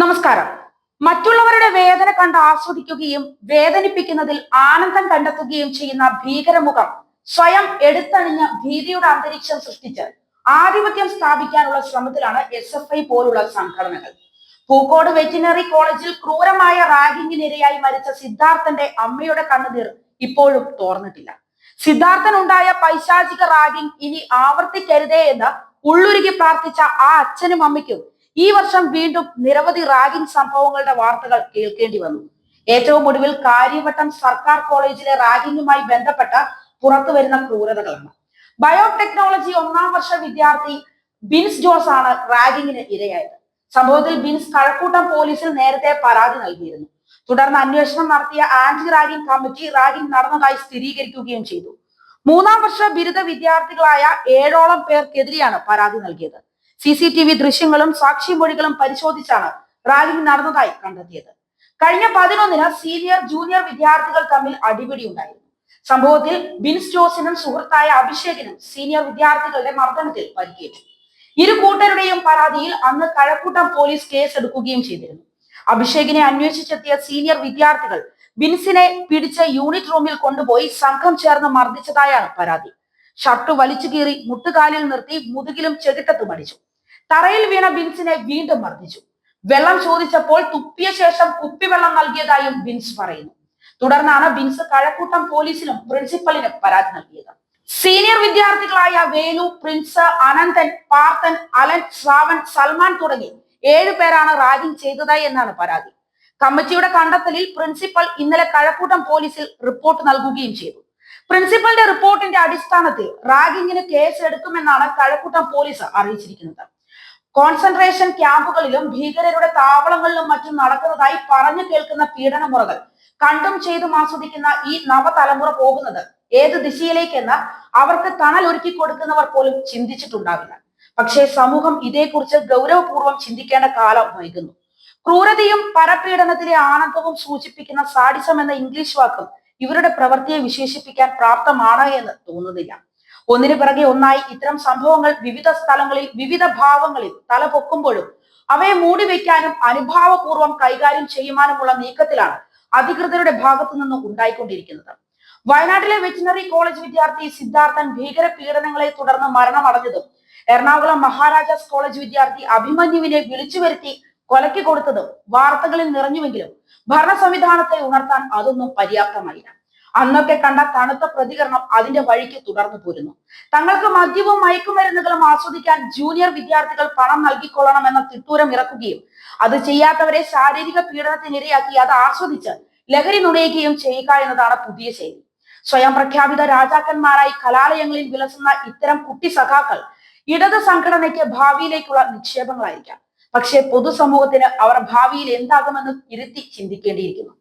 നമസ്കാരം. മറ്റുള്ളവരുടെ വേദന കണ്ട് ആസ്വദിക്കുകയും വേദനിപ്പിക്കുന്നതിൽ ആനന്ദം കണ്ടെത്തുകയും ചെയ്യുന്ന ഭീകരമുഖം സ്വയം എടുത്തണിഞ്ഞ ഭീതിയുടെ അന്തരീക്ഷം സൃഷ്ടിച്ച് ആധിപത്യം സ്ഥാപിക്കാനുള്ള ശ്രമത്തിലാണ് എസ് എഫ് ഐ പോലുള്ള സംഘടനകൾ. പൂക്കോട് വെറ്റിനറി കോളേജിൽ ക്രൂരമായ റാഗിങ്ങിനിരയായി മരിച്ച സിദ്ധാർത്ഥന്റെ അമ്മയുടെ കണ്ണുനീർ ഇപ്പോഴും തോർന്നിട്ടില്ല. സിദ്ധാർത്ഥൻ ഉണ്ടായ പൈശാചിക റാഗിങ് ഇനി ആവർത്തിക്കരുതേ എന്ന് ഉള്ളുരുകി പ്രാർത്ഥിച്ച ആ അച്ഛനും അമ്മയ്ക്കും ഈ വർഷം വീണ്ടും നിരവധി റാഗിംഗ് സംഭവങ്ങളുടെ വാർത്തകൾ കേൾക്കേണ്ടി വന്നു. ഏറ്റവും ഒടുവിൽ കാര്യവട്ടം സർക്കാർ കോളേജിലെ റാഗിങ്ങുമായി ബന്ധപ്പെട്ട പുറത്തു വരുന്ന ക്രൂരതകളാണ്. ബയോടെക്നോളജി ഒന്നാം വർഷ വിദ്യാർത്ഥി ബിൻസ് ജോസ് ആണ് റാഗിങ്ങിന് ഇരയായത്. സംഭവത്തിൽ ബിൻസ് കഴക്കൂട്ടം പോലീസിൽ നേരത്തെ പരാതി നൽകിയിരുന്നു. തുടർന്ന് അന്വേഷണം നടത്തിയ ആന്റി റാഗിംഗ് കമ്മിറ്റി റാഗിംഗ് നടന്നതായി സ്ഥിരീകരിക്കുകയും ചെയ്തു. മൂന്നാം വർഷ ബിരുദ വിദ്യാർത്ഥികളായ ഏഴോളം പേർക്കെതിരെയാണ് പരാതി നൽകിയത്. സി സി ടി വി ദൃശ്യങ്ങളും സാക്ഷിമൊഴികളും പരിശോധിച്ചാണ് റാഗിംഗ് നടന്നതായി കണ്ടെത്തിയത്. കഴിഞ്ഞ പതിനൊന്നിന് സീനിയർ ജൂനിയർ വിദ്യാർത്ഥികൾ തമ്മിൽ അടിപിടി ഉണ്ടായിരുന്നു സംഭവത്തിൽ ബിൻസ് ജോസിനും സുഹൃത്തായ അഭിഷേകിനും സീനിയർ വിദ്യാർത്ഥികളുടെ മർദ്ദനത്തിൽ പരിക്കേറ്റു. ഇരു കൂട്ടരുടെയും പരാതിയിൽ അന്ന് കഴക്കൂട്ടം പോലീസ് കേസ് എടുക്കുകയും ചെയ്തിരുന്നു. അഭിഷേകിനെ അന്വേഷിച്ചെത്തിയ സീനിയർ വിദ്യാർത്ഥികൾ ബിൻസിനെ പിടിച്ച യൂണിറ്റ് റൂമിൽ കൊണ്ടുപോയി സംഘം ചേർന്ന് മർദ്ദിച്ചതായാണ് പരാതി. ഷർട്ട് വലിച്ചു കീറി മുട്ടുകാലിൽ നിർത്തി മുതുകിലും ചെകിട്ടത്തും അടിച്ചു. തറയിൽ വീണ ബിൻസിനെ വീണ്ടും മർദ്ദിച്ചു. വെള്ളം ചോദിച്ചപ്പോൾ തുപ്പിയ ശേഷം കുപ്പിവെള്ളം നൽകിയതായും ബിൻസ് പറയുന്നു. തുടർന്നാണ് ബിൻസ് കഴക്കൂട്ടം പോലീസിനും പ്രിൻസിപ്പലിനും പരാതി നൽകിയത്. സീനിയർ വിദ്യാർത്ഥികളായ വേലു പ്രിൻസ് അനന്തൻ പാർത്തൻ അലൻ ശ്രാവൺ സൽമാൻ തുടങ്ങി ഏഴു പേരാണ് റാഗിംഗ് ചെയ്തതായി എന്നാണ് പരാതി. കമ്മിറ്റിയുടെ കണ്ടെത്തലിൽ പ്രിൻസിപ്പൽ ഇന്നലെ കഴക്കൂട്ടം പോലീസിൽ റിപ്പോർട്ട് നൽകുകയും ചെയ്തു. പ്രിൻസിപ്പലിന്റെ റിപ്പോർട്ടിന്റെ അടിസ്ഥാനത്തിൽ റാഗിങ്ങിന് കേസ് എടുക്കുമെന്നാണ് കഴക്കൂട്ടം പോലീസ് അറിയിച്ചിരിക്കുന്നത്. കോൺസെൻട്രേഷൻ ക്യാമ്പുകളിലും ഭീകരരുടെ താവളങ്ങളിലും മറ്റും നടക്കുന്നതായി പറഞ്ഞു കേൾക്കുന്ന പീഡനമുറകൾ കണ്ടും ചെയ്തും ആസ്വദിക്കുന്ന ഈ നവതലമുറ പോകുന്നത് ഏത് ദിശയിലേക്കെന്ന് അവർക്ക് തണൽ ഒരുക്കി കൊടുക്കുന്നവർ പോലും ചിന്തിച്ചിട്ടുണ്ടാവില്ല. പക്ഷേ സമൂഹം ഇതേക്കുറിച്ച് ഗൗരവപൂർവം ചിന്തിക്കേണ്ട കാലം വൈകുന്നു. ക്രൂരതയും പരപീഡനത്തിലെ ആനന്ദവും സൂചിപ്പിക്കുന്ന സാഡിസം എന്ന ഇംഗ്ലീഷ് വാക്കും ഇവരുടെ പ്രവൃത്തിയെ വിശേഷിപ്പിക്കാൻ പ്രാപ്തമാണ് എന്ന് തോന്നുന്നില്ല. ഒന്നിനു പിറകെ ഒന്നായി ഇത്തരം സംഭവങ്ങൾ വിവിധ സ്ഥലങ്ങളിൽ വിവിധ ഭാവങ്ങളിൽ തല പൊക്കുമ്പോഴും അവയെ മൂടി വയ്ക്കാനും അനുഭാവപൂർവം കൈകാര്യം ചെയ്യുവാനുമുള്ള നീക്കത്തിലാണ് അധികൃതരുടെ ഭാഗത്തു നിന്നും ഉണ്ടായിക്കൊണ്ടിരിക്കുന്നത്. വയനാട്ടിലെ വെറ്റിനറി കോളേജ് വിദ്യാർത്ഥി സിദ്ധാർത്ഥൻ ഭീകര പീഡനങ്ങളെ തുടർന്ന് മരണമടഞ്ഞതും എറണാകുളം മഹാരാജാസ് കോളേജ് വിദ്യാർത്ഥി അഭിമന്യുവിനെ വിളിച്ചു വരുത്തി കൊലയ്ക്ക് കൊടുത്തതും വാർത്തകളിൽ നിറഞ്ഞുവെങ്കിലും ഭരണ സംവിധാനത്തെ ഉണർത്താൻ അതൊന്നും പര്യാപ്തമായില്ല. അന്നൊക്കെ കണ്ട തണുത്ത പ്രതികരണം അതിന്റെ വഴിക്ക് തുടർന്നു പോരുന്നു. തങ്ങൾക്ക് മദ്യവും മയക്കുമരുന്നുകളും ആസ്വദിക്കാൻ ജൂനിയർ വിദ്യാർത്ഥികൾ പണം നൽകിക്കൊള്ളണം എന്ന തിട്ടൂരം ഇറക്കുകയും അത് ചെയ്യാത്തവരെ ശാരീരിക പീഡനത്തിനിരയാക്കി അത് ആസ്വദിച്ച് ലഹരി നുണയുകയും ചെയ്യുക എന്നതാണ് പുതിയ ശൈലി. സ്വയം പ്രഖ്യാപിത രാജാക്കന്മാരായി കലാലയങ്ങളിൽ വിലസുന്ന ഇത്തരം കുട്ടി സഖാക്കൾ ഇടത് സംഘടനയ്ക്ക് ഭാവിയിലേക്കുള്ള നിക്ഷേപങ്ങളായിരിക്കാം. പക്ഷേ പൊതുസമൂഹത്തിന് അവർ ഭാവിയിൽ എന്താകുമെന്ന് ഇരുത്തി ചിന്തിക്കേണ്ടിയിരിക്കുന്നു.